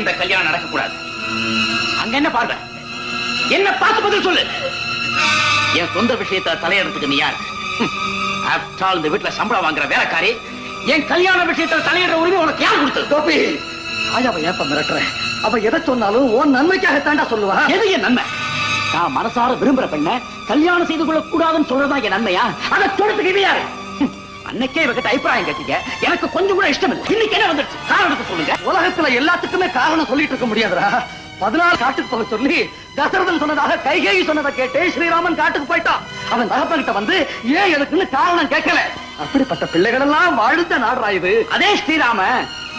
இந்த கல்யாணம் நடக்கக்கூடாது? அங்க என்ன பார்வை? என்ன பார்த்து பதில் சொல்லு. என் சொந்த விஷயத்தை தலையிடறதுக்கு நீ யார்? ஆஃப்டர் இந்த வீட்டுல சம்பளம் வாங்குற வேலைக்காரி என் கல்யாண விஷயத்துல தலையிடுற உரிமை உனக்கு யார் கொடுத்தது? கோபி ஆயாவை ஏப்ப மிரட்டுற? அவ எதை சொன்னாலும் உன் நன்மைக்காகத்தாண்டா சொல்லுவா. எது என் நன்மை? நான் மனசார விரும்புற பெண்ண கல்யாணம் செய்து கொள்ள கூடாதுன்னு சொல்றதா என் நன்மையா? அதை சொல்றதுக்கு இது யாரு? அன்னைக்கே இவகிட்ட அபிப்பிராயம் கேட்டீங்க. எனக்கு கொஞ்சம் கூட இஷ்டம் இல்லை இன்னைக்கு என்ன வந்துருச்சு? காரணத்தை சொல்லுங்க. உலகத்துல எல்லாத்துக்குமே காரணம் சொல்லிட்டு இருக்க முடியாதுடா. பதினாறு காட்டுக்கு போக சொல்லி தசரதன் சொன்னதாக கைகேயி சொன்னதை கேட்டு ஸ்ரீராமன் காட்டுக்கு போயிட்டான். அவன் தகப்பன்கிட்ட வந்து ஏன் எதுக்குன்னு காரணம் கேட்கல? அப்படிப்பட்ட பிள்ளைகள் எல்லாம் வாழ்ந்த நாடுறா இது. அதே ஸ்ரீராம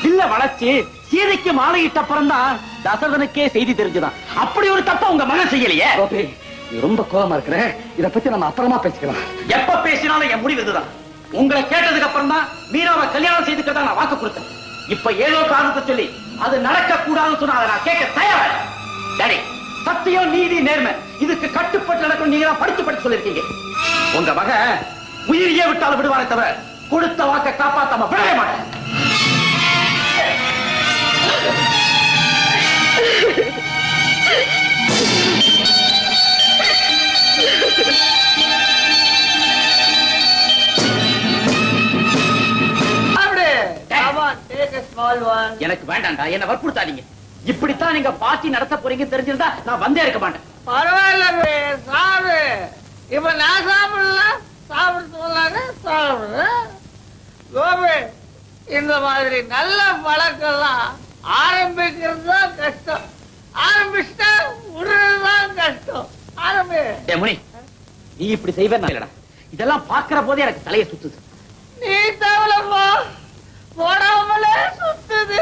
இல்ல வளர்ச்சி சீதைக்கு மாலையிட்ட அப்புறம் தான் தசரதனுக்கே செய்தி தெரிஞ்சுதான். அப்படி ஒரு தப்ப உங்க மகன் செய்யலையே? ரொம்ப கோபமா இருக்கிற. இத பத்தி நம்ம அப்புறமா பேசிக்கலாம். எப்ப பேசினாலும் என் முடிவு இதுதான். உங்களை கேட்டதுக்கு அப்புறம் தான் மீனாவை கல்யாணம் செய்துக்கிறதா நான் வாக்கு கொடுத்தேன். இப்ப ஏதோ காரணத்தை சொல்லி அது நடக்க கூடாதுன்னு சொன்னா அதை நான் கேட்க தயாரா? இல்ல. சத்தியம் நீதி நேர்மை இதுக்கு கட்டுப்பட்டு நடக்கும் நீங்க தான் படிச்சு படிச்சு சொல்லிருக்கீங்க உங்க மக உயிரியே விட்டாலும் விடுவாரே தவிர கொடுத்த வாக்க காப்பாத்தாம விடவே மாட்டேன். எனக்கு வேண்டாம்டா. என்ன வற்புறுத்தாதீங்க. இப்படித்தான் நீங்க பார்ட்டி நடத்த போறீங்க தெரிஞ்சிருந்தா நான் வந்தே இருக்க மாட்டேன். பரவாயில்ல சாப்பிடு இப்ப நான் சாப்பிடல சாப்பிட சொல்லாங்க சாப்பிடு கோபி இந்த மாதிரி நல்ல பழக்கம்லாம் ஆரம்பிக்கிறது தான் கஷ்டம். ஆரம்பிச்சுட்டா விடுறதுதான் கஷ்டம். ஆரம்பி. முனி நீ இப்படி செய்வேன் இல்லடா. இதெல்லாம் பாக்குற போதே எனக்கு தலையை சுத்துது. நீ தவளப்பா போடாமலே சுத்துது.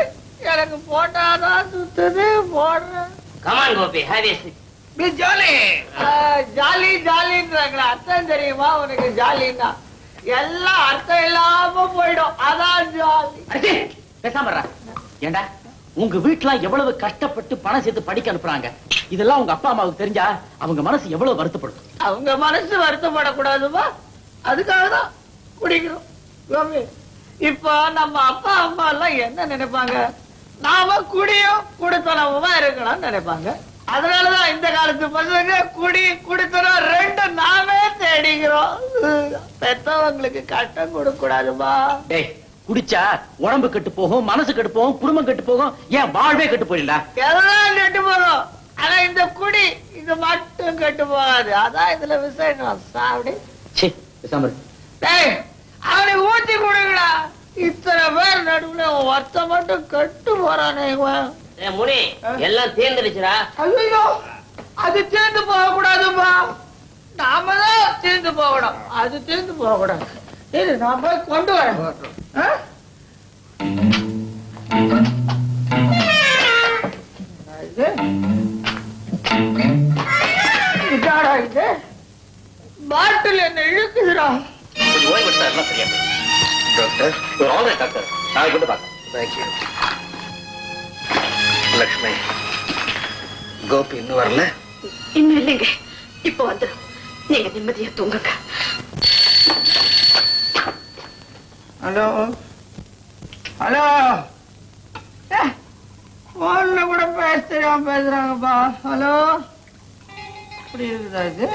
எனக்கு போட்டாதான் சுத்துது போடுறேன். கமான் கோபி ஹேவ் நீ ஜாலி ஜாலி ஜாலின்றாங்களா. அர்த்தம் தெரியுமா உனக்கு? ஜாலின்னா. எல்லாம் அர்த்தம் இல்லாம போயிடும். அதான் ஜாலி. அடிச்சி பேசாம இருடா. ஏண்டா? உங்க வீட்டுல எவ்வளவு கஷ்டப்பட்டு பணம் சேர்த்து படிக்க அனுப்புறாங்க? இதெல்லாம் உங்க அப்பா அம்மாவுக்கு தெரிஞ்சா அவங்க மனசு எவ்வளவு வருத்தப்படும்? அவங்க மனசு வருத்தப்படக்கூடாதுமா? அதுக்காக தான் குடிக்கிறோம். இப்போ நம்ம அப்பா அம்மா எல்லாம் என்ன நினைப்பாங்க? நாம குடியும் குடித்தனமுமா இருக்கணும்னு நினைப்பாங்க. அதனாலதான் இந்த காலத்து பசங்க குடி குடித்தனம் ரெண்டு நாமே தேடிக்கிறோம். பெத்தவங்களுக்கு கஷ்டம் கொடுக்க கூடாதுமா டேய் குடிச்சா உடம்பு கெட்டு போகும் மனசு கெட்டு போகும் குடும்பம் கெட்டு போகும் ஏன் வாழ்வே கெட்டு போயிடல எல்லாம் கெட்டு போகும்? ஆனா இந்த குடி இது மட்டும் கெட்டு போகாது. அதான் இதுல விசேஷம். சாப்பிடு. சே பேசாம. டேய் அவனுக்கு ஊத்தி கொடுங்கடா. இத்தனை பேர் நடுவுல வருத்தம் மட்டும் கெட்டு போறானே முனி எல்லாம் தேர்ந்துடுச்சுடா. ஐயோ அது தீர்ந்து போக கூடாதுப்பா நாம தான் தீர்ந்து போகணும். அது தீர்ந்து போக கூடாது இரு நான் போய் கொண்டு வரேன்? இது? இது? பாட்டில் என்ன இழுக்குதுடா. கொஞ்சம் ஓய்வு சரியா. Doctor all right, doctor. நாளைக்கு வந்து பார்க்கலாம் தேங்க்யூ லக்ஷ்மி. கோபி இன்னும் வரல? இன்னும் இல்லைங்க. இப்போ வந்துடும் நீங்க நிம்மதியா தூங்குங்க. ஹலோ? ஹலோ? போன்ல கூட பேச தெரியாம பேசுறாங்கப்பா. ஹலோ? இப்படி இருக்குதா இது?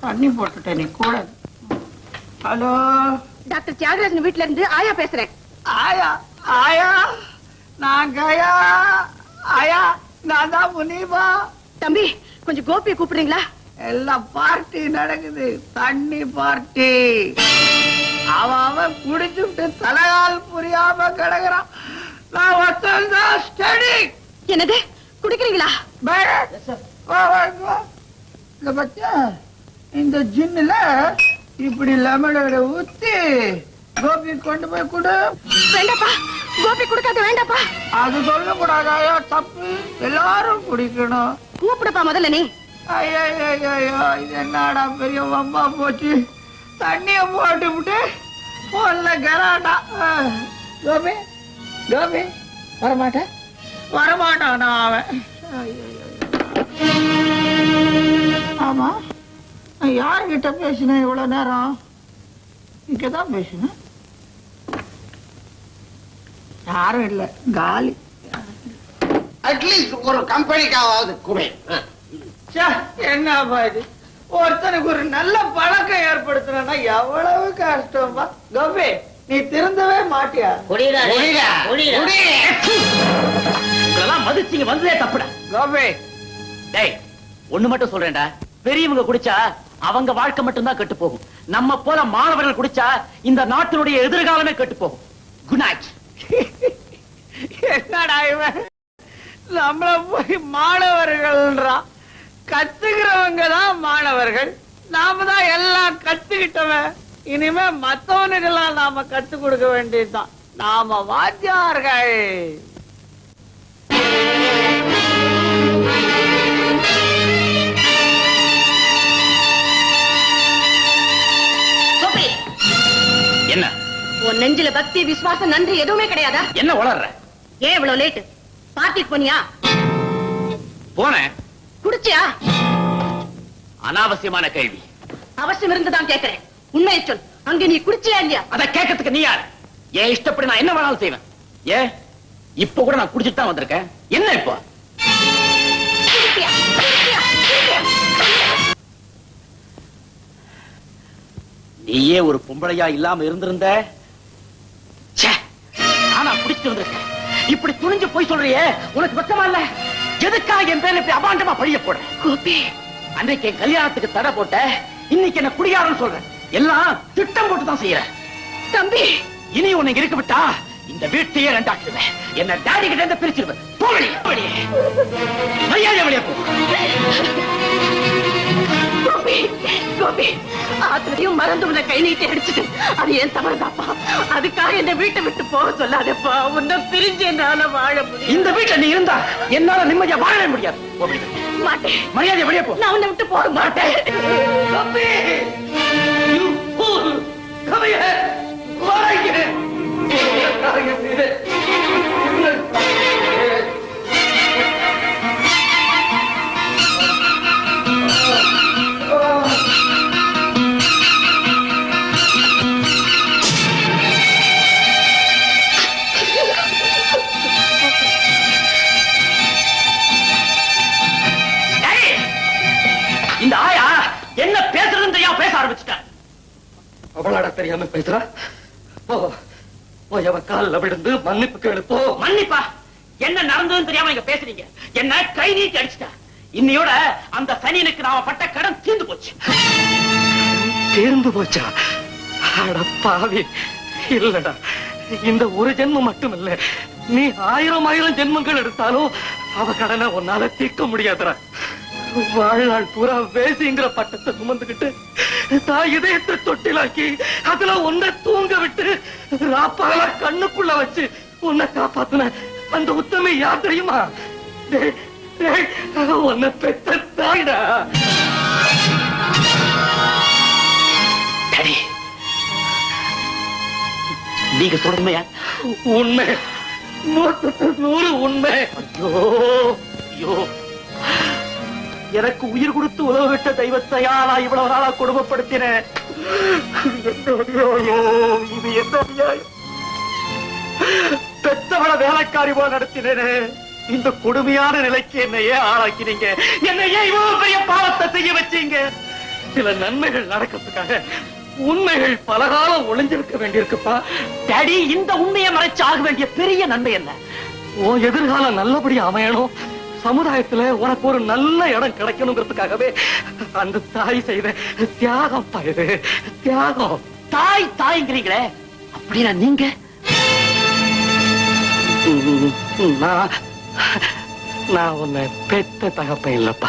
தண்ணி போட்டுட்டேன் நீ கூட. ஹலோ? டாக்டர் தியாகராஜன் வீட்ல இருந்து ஆயா பேசுறேன். ஆயா ஆயா நான் கயா ஆயா நான் தான் முனிபா தம்பி கொஞ்சம் கோபியை கூப்பிடுறீங்களா? எல்லாம் பார்ட்டி நடக்குது தண்ணி பார்ட்டி. அவன் அவன் குடிச்சுட்டு தலைகால் புரியாம கிடக்குறான். நான் ஒருத்தன் தான் ஸ்டடி என்னது? குடிக்கிறீங்களா? இந்த பச்சா இந்த ஜின்னுல இப்படி லெமனோட ஊத்தி கோபி கொண்டு போய் கொடு. வேண்டாப்பா கோபி கொடுக்காத வேண்டாப்பா. அது சொல்லக்கூடாதாயா தப்பு. எல்லாரும் குடிக்கணும். கூப்பிடுப்பா முதல்ல நீ. ஐயோ இது என்னடா பெரிய வம்பா போச்சு. தண்ணிய போட்டு விட்டு போன்ல கராட்டா கோபி கோபி வரமாட்டேன் வரமாட்டானா அவன். ஆமா. நான் யார்கிட்ட பேசினேன் இவ்வளவு நேரம்? இங்கதான் பேசினேன். யாரும் இல்லை காலி. அட்லீஸ்ட் ஒரு கம்பெனிக்காவது குடி. என்னப்பா இது? ஒருத்தனுக்கு ஒரு நல்ல பழக்கம் ஏற்படுத்தணும்னா எவ்வளவு கஷ்டம்பா கோபி நீ திருந்தவே மாட்டியா? குடிடா டேய். குடிடா, குடிடா. குடி. உங்களெல்லாம் மதிச்சீங்க வந்ததே தப்புடா. கோபி டேய் ஒண்ணு மட்டும் சொல்றேன்டா. பெரியவங்க குடிச்சா அவங்க வாழ்க்கை மட்டும்தான் கெட்டு போகும் நம்ம போல மாணவர்கள் குடிச்சா இந்த நாட்டினுடைய எதிர்காலமே கெட்டு போகும் குட் நைட் என்னடா இவன்? நம்மள போய் மாணவர்கள்ன்றான் கத்துக்கிறவங்க தான் மாணவர்கள். நாம தான் எல்லாம் கத்துக்கிட்டவன் இனிமே மத்தவனுக்கெல்லாம் நாம கத்து கொடுக்க வேண்டியதுதான். நாம வாத்தியார்கள். உன் நெஞ்சில பக்தி விசுவாசம் நன்றி எதுவுமே கிடையாதா? என்ன வளர்ற ஏன் இவ்வளவு லேட் பார்ட்டிக்கு போனியா? போனேன். குடிச்சியா? அனாவசியமான கேள்வி. அவசியம் இருந்துதான் கேக்குறேன் உண்மையை சொல். அங்க நீ குடிச்சியா இல்லையா? அத கேட்கறதுக்கு நீ யார்? ஏன் இஷ்டப்படி நான் என்ன வேணாலும் செய்வேன்? ஏ இப்ப கூட நான் குடிச்சிட்டு தான் வந்திருக்கேன். என்ன இப்போ? நீயே ஒரு பொம்பளையா இல்லாம இருந்திருந்த நானா குடிச்சிட்டு வந்திருக்கேன் இப்படி துணிஞ்சு போய் சொல்றியே உனக்கு வெக்கமா இல்ல? எதுக்காக என் பேர்ல இப்படி அபாண்டமா பழிய போட கோபி. அன்றைக்கு என் கல்யாணத்துக்கு தடை போட்ட இன்னைக்கு என்ன குடியாரன்னு சொல்றேன் எல்லாம் திட்டம் போட்டு தான் செய்யறேன் தம்பி. இனி உன்னை இருக்க விட்டா இந்த வீட்டையே ரெண்டாக்கிடுவேன். என்ன டாடி கிட்ட இருந்து பிரிச்சிருவேன். போ வெளியே, போ வெளியே. மரியாதை வெளியே போ ஆத்திரையும் மறந்து உன்னை கை நீட்டி அடிச்சுட்டு. அது ஏன் தவறுதாப்பா? அதுக்காக என்ன வீட்டை விட்டு போக சொல்லாதப்பா. உன்னை பிரிஞ்சு என்னால வாழ முடியும் இந்த வீட்டுல நீ இருந்தா என்னால நிம்மதியா வாழவே முடியாது. மாட்டேன். மரியாதை வெளியே போ. நான் உன்னை விட்டு போக மாட்டேன். தம்பி தெரியாம பேசுறா? போ போய் அவ காலில் விழுந்து மன்னிப்பு கேளு போ மன்னிப்பா. என்ன நடந்ததுன்னு தெரியாம நீங்க பேசுறீங்க. என்ன கை நீட்டி அடிச்சுட்டா? இன்னையோட அந்த சனியனுக்கு நாம பட்ட கடன் தீர்ந்து போச்சு. தேர்ந்து போச்சா? அட பாவி. இல்லடா. இந்த ஒரு ஜென்மம் மட்டும் இல்ல நீ ஆயிரம் ஆயிரம் ஜென்மங்கள் எடுத்தாலும் அவ கடனை உன்னால தீர்க்க முடியாதுடா. வாழ்நாள் பூரா வேசிங்கிற பட்டத்தை சுமந்துகிட்டு தான் இதயத்தை தொட்டிலாக்கி அதுல உன்னை தூங்க விட்டு ராப்பால கண்ணுக்குள்ள வச்சு உன்னை காப்பாத்துன அந்த உத்தமி யார் தெரியுமா? உன்னை பெத்த தாய்டா. நீங்க சொல்றமையா உண்மை. நூறு உண்மை. ஐயோ ஐயோ. எனக்கு உயிர் கொடுத்து உதவ விட்ட யாரா இவ்வளவு நாளா கொடுமைப்படுத்தினேன் ஐயோ, இது என்ன பெத்தவள வேலைக்காரி போல நடத்தினேனே. இந்த கொடுமையான நிலைக்கு என்னையே ஆளாக்கினீங்க? என்னையே இவ்வளவு பெரிய பாவத்தை செய்ய வச்சீங்க? சில நன்மைகள் நடக்கிறதுக்காக உண்மைகள் பலகாலம் ஒளிஞ்சிருக்க வேண்டியிருக்குப்பா. டேடி இந்த உண்மையை மறைச்சு ஆக வேண்டிய பெரிய நன்மை என்ன? உன் எதிர்காலம் நல்லபடியா அமையணும். சமுதாயத்துல உனக்கு ஒரு நல்ல இடம் கிடைக்கணுங்கிறதுக்காகவே அந்த தாய் செய்த தியாகம் இது. தியாகம். தாய் தாய்ங்கிறீங்களே. அப்படின்னா நீங்க? நான் நான் உன்னை பெத்த தகப்பன் இல்லப்பா.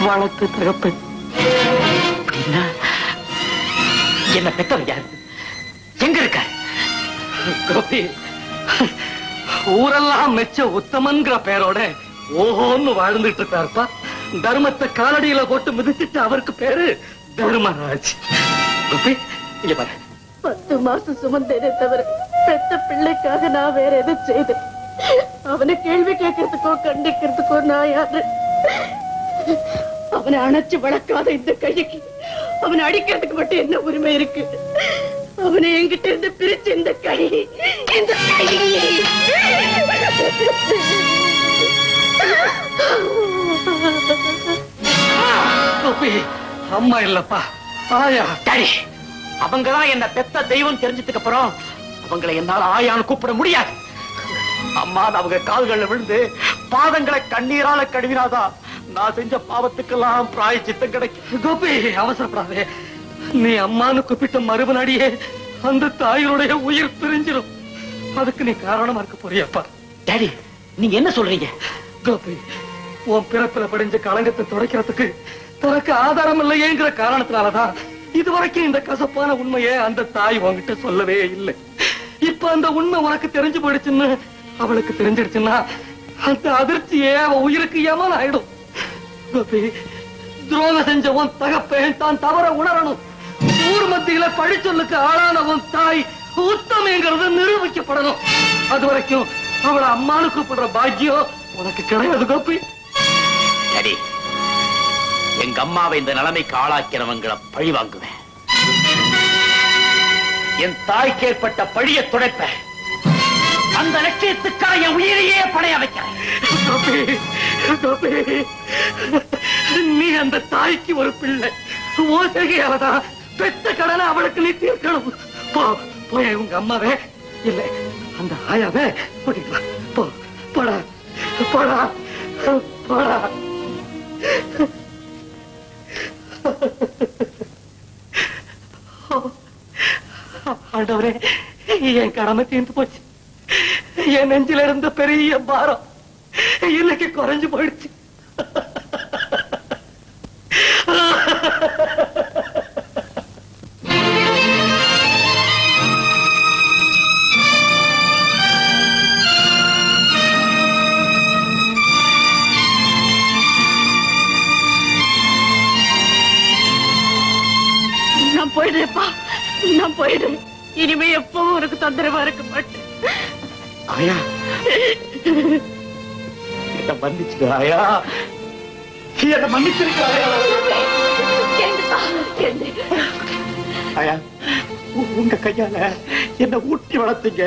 வளர்த்து தகப்பன். அப்படின்னா என்ன பெத்தவங்க யாரு? எங்க இருக்க? கோபி. ஊரெல்லாம் மெச்ச உத்தமன்கிற பேரோட ஓஹோன்னு வாழ்ந்துட்டு இருக்காருப்பா. தர்மத்தை காலடியில போட்டு மிதிச்சிட்டு அவருக்கு பேரு தர்மராஜ். இங்க பாரு. பத்து மாசம் சுமந்தேனே தவிர பெத்த பிள்ளைக்காக நான் வேற எதை செய்தேன் அவனை கேள்வி கேட்கறதுக்கோ கண்டிக்கிறதுக்கோ நான் யாரு? அவனை அணைச்சு வளர்க்காத இந்த கைக்கு அவனை அடிக்கிறதுக்கு மட்டும் என்ன உரிமை இருக்கு? அவனை என்கிட்ட இருந்து பிரிச்சு இந்த கை இந்த கை. கோபி அம்மா இல்லப்பா. ஆயா. டாடி அவங்கதான் என்ன பெத்த தெய்வம் தெரிஞ்சதுக்கு அப்புறம் அவங்களை என்னால ஆயான்னு கூப்பிட முடியாது. அம்மா அவங்க கால்கள்ல விழுந்து பாதங்களை கண்ணீரால கழுவினாதான் நான் செஞ்ச பாவத்துக்கெல்லாம் பிராய சித்தம் கிடைக்கும். கோபி அவசரப்படாதே. நீ அம்மான்னு கூப்பிட்ட மறுபடியே அந்த தாயினுடைய உயிர் பிரிஞ்சிடும் அதுக்கு நீ காரணமா இருக்க போறியப்பா. டாடி நீங்க என்ன சொல்றீங்க? கோபி உன் பிறப்பில படிஞ்ச களங்கத்தை துடைக்கிறதுக்கு தனக்கு ஆதாரம் இல்லையேங்கிற காரணத்தினாலதான் இதுவரைக்கும் இந்த கசப்பான உண்மையை அந்த தாய் உன்கிட்ட சொல்லவே இல்லை. இப்ப அந்த உண்மை உனக்கு தெரிஞ்சு போயிடுச்சுன்னு அவளுக்கு தெரிஞ்சிடுச்சுன்னா அந்த அதிர்ச்சியே அவ உயிருக்கு யமன் ஆயிடும் கோபி துரோகம் செஞ்ச உன் தகப்பேன் தான் தவற உணரணும். ஊர் மத்தியில பழிச்சொல்லுக்கு ஆளான உன் தாய் உத்தமைங்கிறது நிரூபிக்கப்படணும். அது வரைக்கும் அவளை அம்மானு கூப்பிடுற பாக்கியம் உனக்கு கிடையாது கோபி. டாடி எங்க அம்மாவை இந்த நிலைமைக்கு ஆளாக்கிறவங்களை பழி வாங்குவேன். என் தாய்க்கு ஏற்பட்ட பழிய துடைப்பேன். அந்த லட்சியத்துக்காக என் உயிரையே பணைய வைக்கிறேன். நீ அந்த தாய்க்கு ஒரு பிள்ளை. ஓசையாலதான் பெத்த கடனை அவளுக்கு நீ தீர்க்கணும். போ போய் உங்க அம்மாவே. இல்ல அந்த ஆயாவே கூட்டிட்டு போ போடா போடா போடா. ஆண்டவரே என் கடமை தீர்ந்து போச்சு. என் நெஞ்சில இருந்த பெரிய பாரம் இன்னைக்கு குறைஞ்சு போயிடுச்சு. தொந்தரவா இருக்க மாட்டேன். ஆயா. என்ன மன்னிச்சுக்க ஆயா. என்ன மன்னிச்சிருக்க ஆயா? உங்க கையால என்ன ஊட்டி வளர்த்தீங்க.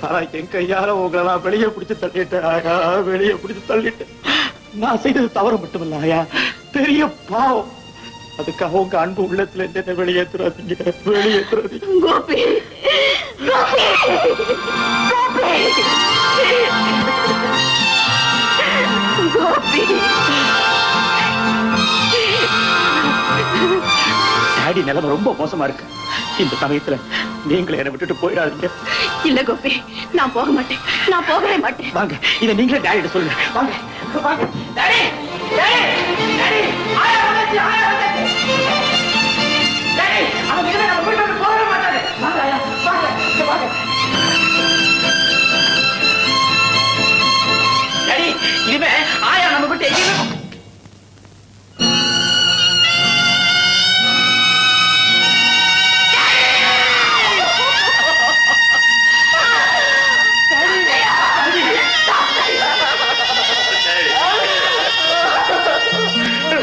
ஆனா என் கையால உங்களை நான் வெளியே பிடிச்சு தள்ளிட்டேன் ஆயா. வெளியே பிடிச்சு தள்ளிட்டேன். நான் செய்தது தவறு மட்டுமல்ல ஆயா. பெரிய பாவம். அதுக்காக உங்க அன்பு உள்ளத்துல இருந்து என்ன வெளியேற்றுறாதீங்க வெளியேற்றுறாதீங்க டாடி நிலைமை ரொம்ப மோசமா இருக்கு. இந்த சமயத்துல நீங்களே என்னை விட்டுட்டு போயிடாதீங்க. இல்ல கோபி நான் போக மாட்டேன். நான் போகவே மாட்டேன். வாங்க இதை நீங்களே டாடிட்ட சொல்லுங்க. வாங்க வாங்க. டாடி டாடி டாடி ஆயா வந்துச்சு ஆயா வந்துச்சு.